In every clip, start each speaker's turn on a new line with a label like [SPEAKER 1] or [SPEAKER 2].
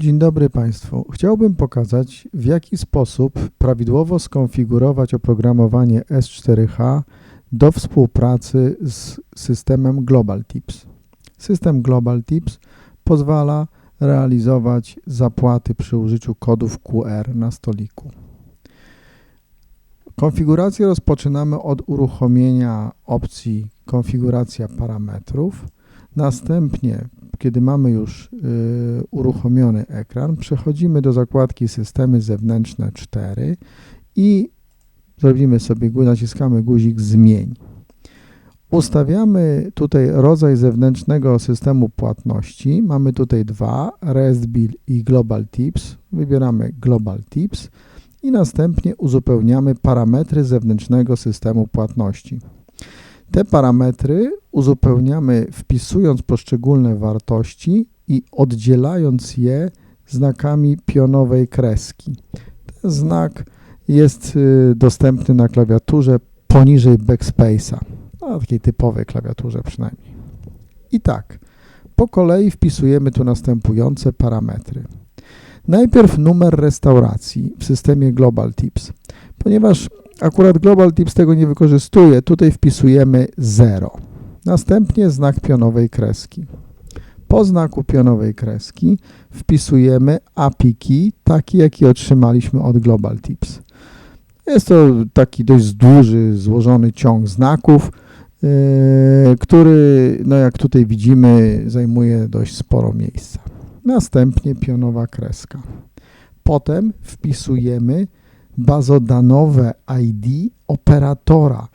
[SPEAKER 1] Dzień dobry Państwu. Chciałbym pokazać, w jaki sposób prawidłowo skonfigurować oprogramowanie S4H do współpracy z systemem Global Tips. System Global Tips pozwala realizować zapłaty przy użyciu kodów QR na stoliku. Konfigurację rozpoczynamy od uruchomienia opcji konfiguracja parametrów. Następnie, kiedy mamy już y, uruchomiony ekran, przechodzimy do zakładki Systemy zewnętrzne 4 i zrobimy sobie, naciskamy guzik Zmień. Ustawiamy tutaj rodzaj zewnętrznego systemu płatności. Mamy tutaj dwa, REST Bill i Global Tips. Wybieramy Global Tips i następnie uzupełniamy parametry zewnętrznego systemu płatności. Te parametry uzupełniamy wpisując poszczególne wartości i oddzielając je znakami pionowej kreski. Ten znak jest y, dostępny na klawiaturze poniżej backspace'a, na takiej typowej klawiaturze przynajmniej. I tak, po kolei wpisujemy tu następujące parametry. Najpierw numer restauracji w systemie Global Tips. Ponieważ akurat Global Tips tego nie wykorzystuje, tutaj wpisujemy 0. Następnie znak pionowej kreski. Po znaku pionowej kreski wpisujemy API key, taki jaki otrzymaliśmy od Global Tips. Jest to taki dość duży, złożony ciąg znaków, yy, który, no jak tutaj widzimy, zajmuje dość sporo miejsca. Następnie pionowa kreska. Potem wpisujemy bazodanowe ID operatora,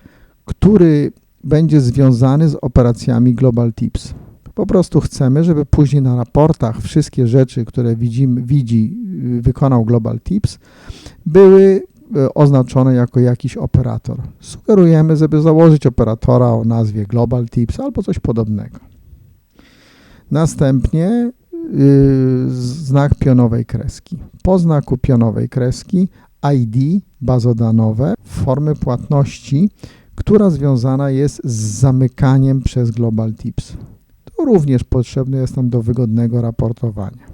[SPEAKER 1] który będzie związany z operacjami Global Tips. Po prostu chcemy, żeby później na raportach wszystkie rzeczy, które widzimy, widzi, wykonał Global Tips, były e, oznaczone jako jakiś operator. Sugerujemy, żeby założyć operatora o nazwie Global Tips albo coś podobnego. Następnie yy, znak pionowej kreski. Po znaku pionowej kreski ID bazodanowe formy płatności, która związana jest z zamykaniem przez Global Tips. To również potrzebne jest nam do wygodnego raportowania.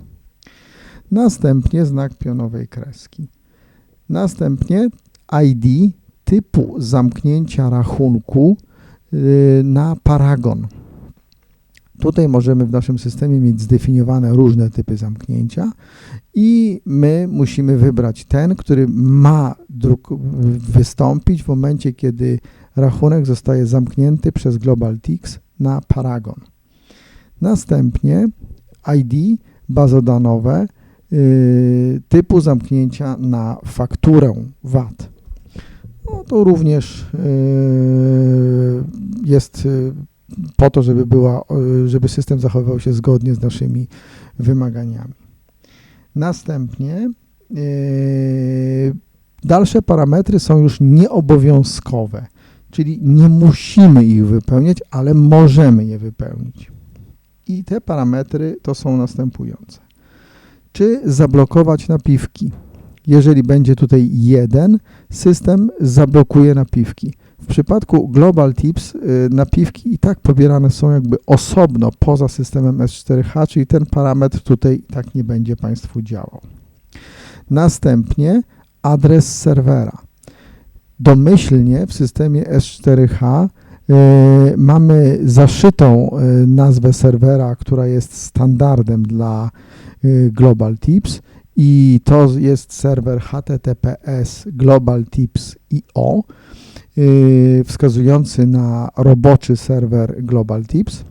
[SPEAKER 1] Następnie znak pionowej kreski. Następnie ID typu zamknięcia rachunku y, na paragon. Tutaj możemy w naszym systemie mieć zdefiniowane różne typy zamknięcia i my musimy wybrać ten, który ma wystąpić w momencie, kiedy rachunek zostaje zamknięty przez Global Tix na Paragon. Następnie ID bazodanowe yy, typu zamknięcia na fakturę VAT. No, to również yy, jest yy, po to, żeby, była, y, żeby system zachowywał się zgodnie z naszymi wymaganiami. Następnie yy, dalsze parametry są już nieobowiązkowe, czyli nie musimy ich wypełniać, ale możemy je wypełnić. I te parametry to są następujące. Czy zablokować napiwki? Jeżeli będzie tutaj jeden, system zablokuje napiwki. W przypadku Global Tips y, napiwki i tak pobierane są jakby osobno poza systemem S4H, czyli ten parametr tutaj i tak nie będzie Państwu działał. Następnie adres serwera. Domyślnie w systemie S4H y, mamy zaszytą y, nazwę serwera, która jest standardem dla Global Tips i to jest serwer HTTPS Global Tips IO. Y, wskazujący na roboczy serwer Global Tips.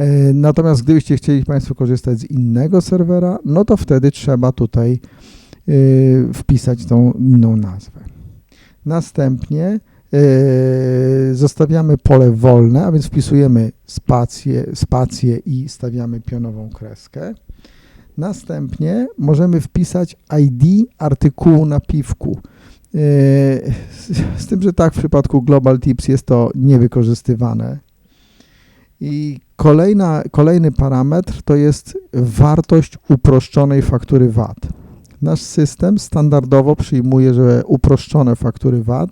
[SPEAKER 1] Y, natomiast gdybyście chcieli Państwo korzystać z innego serwera, no to wtedy trzeba tutaj y, wpisać tą inną nazwę. Następnie zostawiamy pole wolne, a więc wpisujemy spację, spację i stawiamy pionową kreskę. Następnie możemy wpisać ID artykułu napiwku. Z tym, że tak w przypadku Global Tips jest to niewykorzystywane. I kolejna, kolejny parametr to jest wartość uproszczonej faktury VAT. Nasz system standardowo przyjmuje, że uproszczone faktury VAT,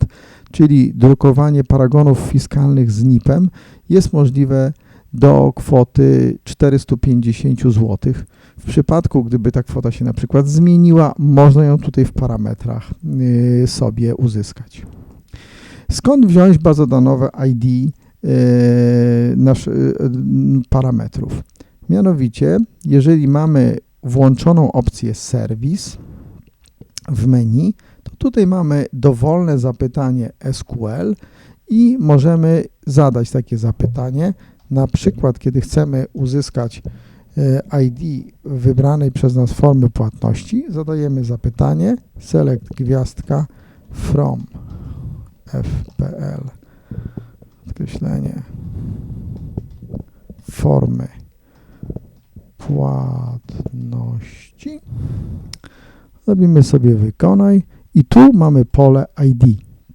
[SPEAKER 1] czyli drukowanie paragonów fiskalnych z NIP-em jest możliwe do kwoty 450 zł. W przypadku, gdyby ta kwota się na przykład zmieniła, można ją tutaj w parametrach y, sobie uzyskać. Skąd wziąć bazodanowe ID y, nasz, y, parametrów? Mianowicie, jeżeli mamy włączoną opcję serwis w menu, to tutaj mamy dowolne zapytanie SQL i możemy zadać takie zapytanie. Na przykład, kiedy chcemy uzyskać e, ID wybranej przez nas formy płatności, zadajemy zapytanie select gwiazdka from FPL podkreślenie formy płatności. Robimy sobie wykonaj i tu mamy pole ID.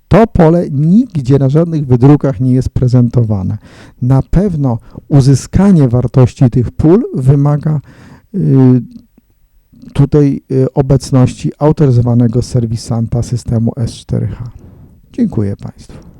[SPEAKER 1] To pole nigdzie na żadnych wydrukach nie jest prezentowane. Na pewno uzyskanie wartości tych pól wymaga y, tutaj y, obecności autoryzowanego serwisanta systemu S4H. Dziękuję Państwu.